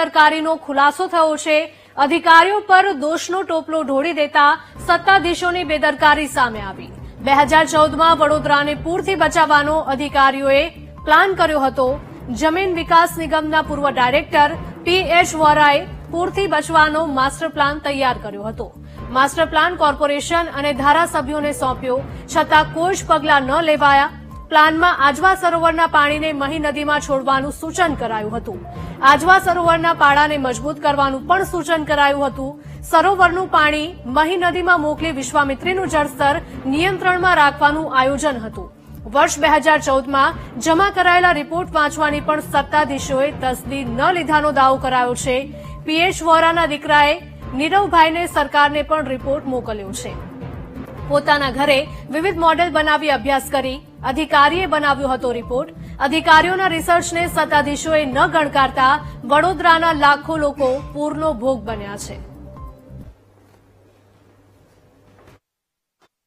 બેદરકારીનો ખુલાસો થયો છે. અધિકારીઓ પર દોષનો ટોપલો ઢોળી દેતા સત્તાધીશોની બેદરકારી સામે આવી. બે હજાર ચૌદમાં વડોદરાને પૂરથી બચાવવાનો અધિકારીઓએ પ્લાન કર્યો હતો. જમીન વિકાસ નિગમના પૂર્વ ડાયરેક્ટર પી એચ વોરાએ પૂરથી બચવાનો માસ્ટર પ્લાન તૈયાર કર્યો હતો. માસ્ટર પ્લાન કોર્પોરેશન અને ધારાસભ્યોને સોંપ્યો, છતાં કોઈ જ પગલાં ન લેવાયા પ્લાનમાં આજવા સરોવરના પાણીને મહી નદીમાં છોડવાનું સૂચન કરાયું હતું. આજવા સરોવરના પાળાને મજબૂત કરવાનું પણ સૂચન કરાયું હતું. સરોવરનું પાણી મહી નદીમાં મોકલી વિશ્વામિત્રીનું જળસ્તર નિયંત્રણમાં રાખવાનું આયોજન હતું. વર્ષ બે હજાર ચૌદમાં જમા કરાયેલા રિપોર્ટ વાંચવાની પણ સત્તાધીશોએ તસદી ન લીધાનો દાવો કરાયો છે. પીએચ વોરાના દીકરાએ નીરવભાઈને સરકારને પણ રિપોર્ટ મોકલ્યો છે. પોતાના ઘરે વિવિધ મોડેલ બનાવી અભ્યાસ કરી અધિકારીએ બનાવ્યો હતો રિપોર્ટ. અધિકારીઓના રિસર્ચને સત્તાધીશોએ ન ગણકારતા વડોદરાના લાખો લોકો પૂરનો ભોગ બન્યા છે.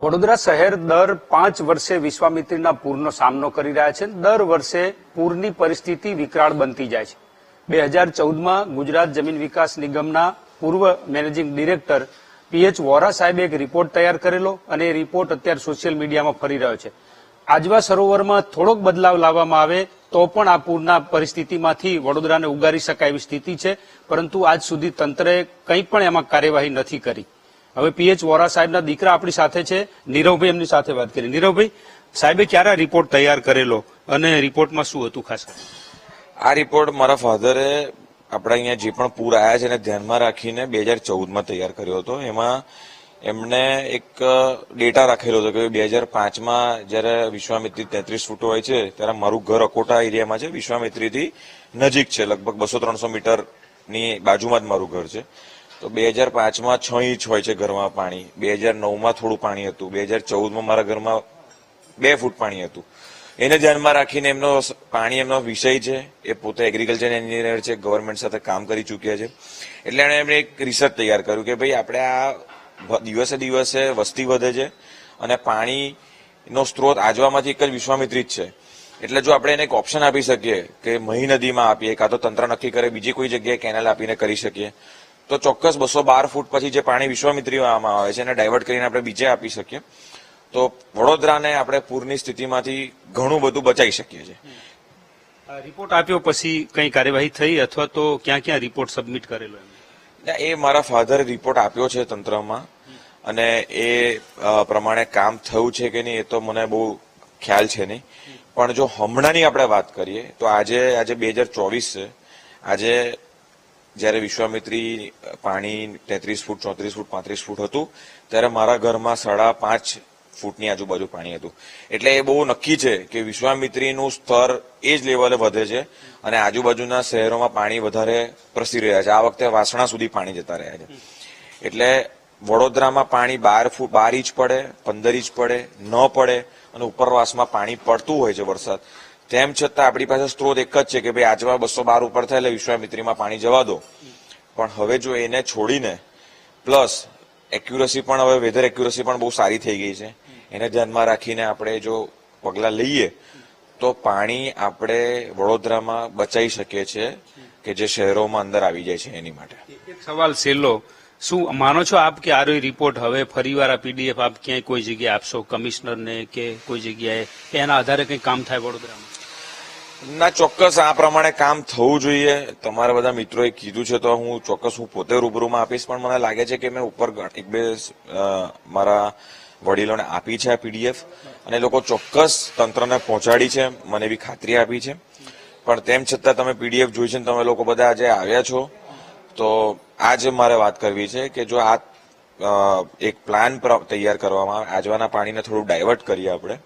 વડોદરા શહેર દર પાંચ વર્ષે વિશ્વામિત્રીના પૂરનો સામનો કરી રહ્યા છે. દર વર્ષે પૂરની પરિસ્થિતિ વિકરાળ બનતી જાય છે. બે હજાર ચૌદમાં ગુજરાત જમીન વિકાસ નિગમના પૂર્વ મેનેજિંગ ડિરેક્ટર પીએચ વોરા સાહેબે એક રિપોર્ટ તૈયાર કરેલો અને એ રિપોર્ટ અત્યારે સોશિયલ મીડિયામાં ફરી રહ્યો છે. આજવા સરોવરમાં થોડોક બદલાવ લાવવામાં આવે તો પણ આ પૂરના પરિસ્થિતિમાંથી વડોદરાને ઉગારી શકાય એવી સ્થિતિ છે. પરંતુ આજ સુધી તંત્રએ કંઈ પણ એમાં કાર્યવાહી નથી કરી. હવે પીએચ વોરા સાહેબના દીકરા આપણી સાથે છે. નીરવભાઈ એમની સાથે વાત કરી. નીરવભાઈ, સાહેબે ક્યારે રિપોર્ટ તૈયાર કરેલો અને રિપોર્ટમાં શું હતું ખાસ? આ રિપોર્ટ મારા ફાધરે આપણા અહીંયા જે પણ પૂર આવ્યા છે એને ધ્યાનમાં રાખીને બે હજાર ચૌદમાં તૈયાર કર્યો હતો. એમાં એમણે એક ડેટા રાખેલો હતો કે બે હજાર પાંચમાં જ્યારે વિશ્વામિત્રી તેત્રીસ ફૂટ હોય છે, ત્યારે મારું ઘર અકોટા એરિયામાં છે. વિશ્વામિત્રીથી નજીક છે, લગભગ બસો ત્રણસો મીટરની બાજુમાં જ મારું ઘર છે. તો બે હજાર પાંચમાં છ ઇંચ હોય છે ઘરમાં પાણી. બે હજાર નવમાં થોડું પાણી હતું. બે હજાર ચૌદમાં મારા ઘરમાં બે ફૂટ પાણી હતું. એને ધ્યાનમાં રાખીને એમનો પાણી એમનો વિષય છે. એ પોતે એગ્રીકલ્ચર એન્જિનિયર છે ગવર્મેન્ટ સાથે કામ કરી ચૂક્યા છે. એટલે એણે એમણે એક રિસર્ચ તૈયાર કર્યું કે ભાઈ, આપણે આ દિવસે દિવસે વસ્તી વધે છે અને પાણીનો સ્ત્રોત આજવામાંથી એક જ વિશ્વામિત્રી જ છે. એટલે જો આપણે એને એક ઓપ્શન આપી શકીએ કે મહી નદીમાં આપીએ કાં તો તંત્ર નક્કી કરે બીજી કોઈ જગ્યાએ કેનાલ આપીને કરી શકીએ તો ચોક્કસ બસો બાર ફૂટ પછી જે પાણી વિશ્વામિત્રીમાં આવે છે એને ડાયવર્ટ કરીને આપણે બીજે આપી શકીએ તો વડોદરાને આપણે પૂરની સ્થિતિમાંથી ઘણું બધું બચાવી શકીએ છીએ. રિપોર્ટ આપ્યો પછી કઈ કાર્યવાહી થઈ અથવા તો ક્યાં ક્યાં રિપોર્ટ સબમિટ કરેલો એમને ના, એ મારા ફાધરે રિપોર્ટ આપ્યો છે તંત્રમાં અને એ પ્રમાણે કામ થયું છે કે નહીં એ તો મને બહુ ખ્યાલ છે નહીં. પણ જો હમણાંની આપણે વાત કરીએ, તો આજે આજે બે હજાર ચોવીસ છે. આજે જ્યારે વિશ્વામિત્રી પાણી તેત્રીસ ફૂટ, ચોત્રીસ ફૂટ, પાંત્રીસ ફૂટ હતું, ત્યારે મારા ઘરમાં સાડા પાંચ ફૂટની આજુબાજુ પાણી હતું. એટલે એ બહુ નક્કી છે કે વિશ્વામિત્રીનું સ્તર એ જ લેવલે વધે છે અને આજુબાજુના શહેરોમાં પાણી વધારે પ્રસરી રહ્યા છે. આ વખતે વાસણા સુધી પાણી જતા રહ્યા છે. એટલે વડોદરામાં પાણી બાર ફૂટ, બાર ઇંચ પડે, પંદર ઇંચ પડે, ન પડે અને ઉપરવાસમાં પાણી પડતું હોય છે વરસાદ. તેમ છતાં આપણી પાસે સ્ત્રોત એક જ છે કે ભાઈ આજવા બસો બાર ઉપર થાય એટલે વિશ્વામિત્રીમાં પાણી જવા દો. પણ હવે જો એને છોડીને, પ્લસ એક્યુરસી પણ હવે વેધર એક્યુરસી પણ બહુ સારી થઈ ગઈ છે. એને ધ્યાનમાં રાખીને આપણે જો પગલાં લઈએ તો પાણી આપણે વડોદરામાં બચાવી શકીએ છીએ કે જે શહેરોમાં અંદર આવી જાય છે એની માટે. એક સવાલ છેલ્લો. શું માનો છો આપ કે આ રિપોર્ટ હવે ફરીવાર આ પીડીએફ આપ ક્યાંય કોઈ જગ્યાએ આપશો? કમિશનરને કે કોઈ જગ્યાએ? એના આધારે કંઈ કામ થાય વડોદરામાં? ના ચોક્કસ આ પ્રમાણે કામ થવું જોઈએ. તમારા બધા મિત્રોએ કીધું છે તો હું ચોક્કસ હું પોતે રૂબરૂમાં આપીશ પણ મને લાગે છે કે મેં ઉપર એક બે મારા વડીલોને આપી છે આ પીડીએફ અને લોકો ચોક્કસ તંત્રને પહોંચાડી છે, મને એવી ખાતરી આપી છે. પણ તેમ છતાં તમે પીડીએફ જોઈ છે તમે લોકો બધા આજે આવ્યા છો, તો આજે મારે વાત કરવી છે કે જો આ એક પ્લાન તૈયાર કરવામાં આવે, આજવાના પાણીને થોડું ડાયવર્ટ કરીએ આપણે,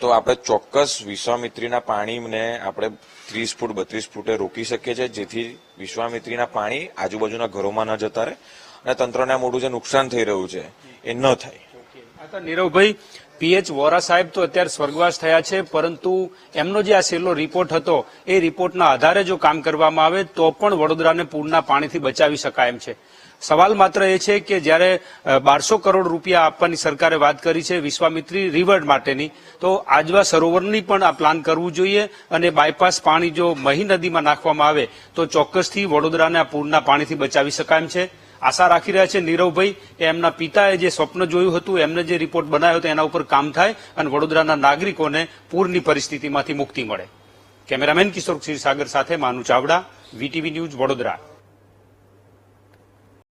તો આપણે ચોક્કસ વિશ્વામિત્રીના પાણીને આપણે ત્રીસ ફૂટ, બત્રીસ ફૂટે રોકી શકીએ છીએ, જેથી વિશ્વામિત્રીના પાણી આજુબાજુના ઘરોમાં ન જતા રહે અને તંત્રને મોટું જે નુકસાન થઈ રહ્યું છે, એ ન થાય. તો નીરવભાઈ, પીએચ વોરા સાહેબ તો અત્યારે સ્વર્ગવાસ થયા છે, પરંતુ એમનો જે આ છેલ્લો રિપોર્ટ હતો, એ રિપોર્ટના આધારે જો કામ કરવામાં આવે, તો પણ વડોદરાને પૂરના પાણીથી બચાવી શકાય એમ છે. સવાલ માત્ર એ છે કે જ્યારે બારસો કરોડ રૂપિયા આપવાની સરકારે વાત કરી છે વિશ્વામિત્રી રિવર માટેની, તો આજવા સરોવરની પણ આ પ્લાન કરવું જોઈએ અને બાયપાસ પાણી જો મહી નદીમાં નાખવામાં આવે, તો ચોક્કસથી વડોદરાને આ પૂરના પાણીથી બચાવી શકાય એમ છે. આશા રાખી રહ્યા છે નીરવભાઈ કે એમના પિતાએ જે સ્વપ્ન જોયું હતું, એમને જે રિપોર્ટ બનાવ્યો હતો, એના ઉપર કામ થાય અને વડોદરાના નાગરિકોને પૂરની પરિસ્થિતિમાંથી મુક્તિ મળે. કેમેરામેન કિશોર ક્ષીરસાગર સાથે માનુ ચાવડા, વીટીવી ન્યૂઝ વડોદરા.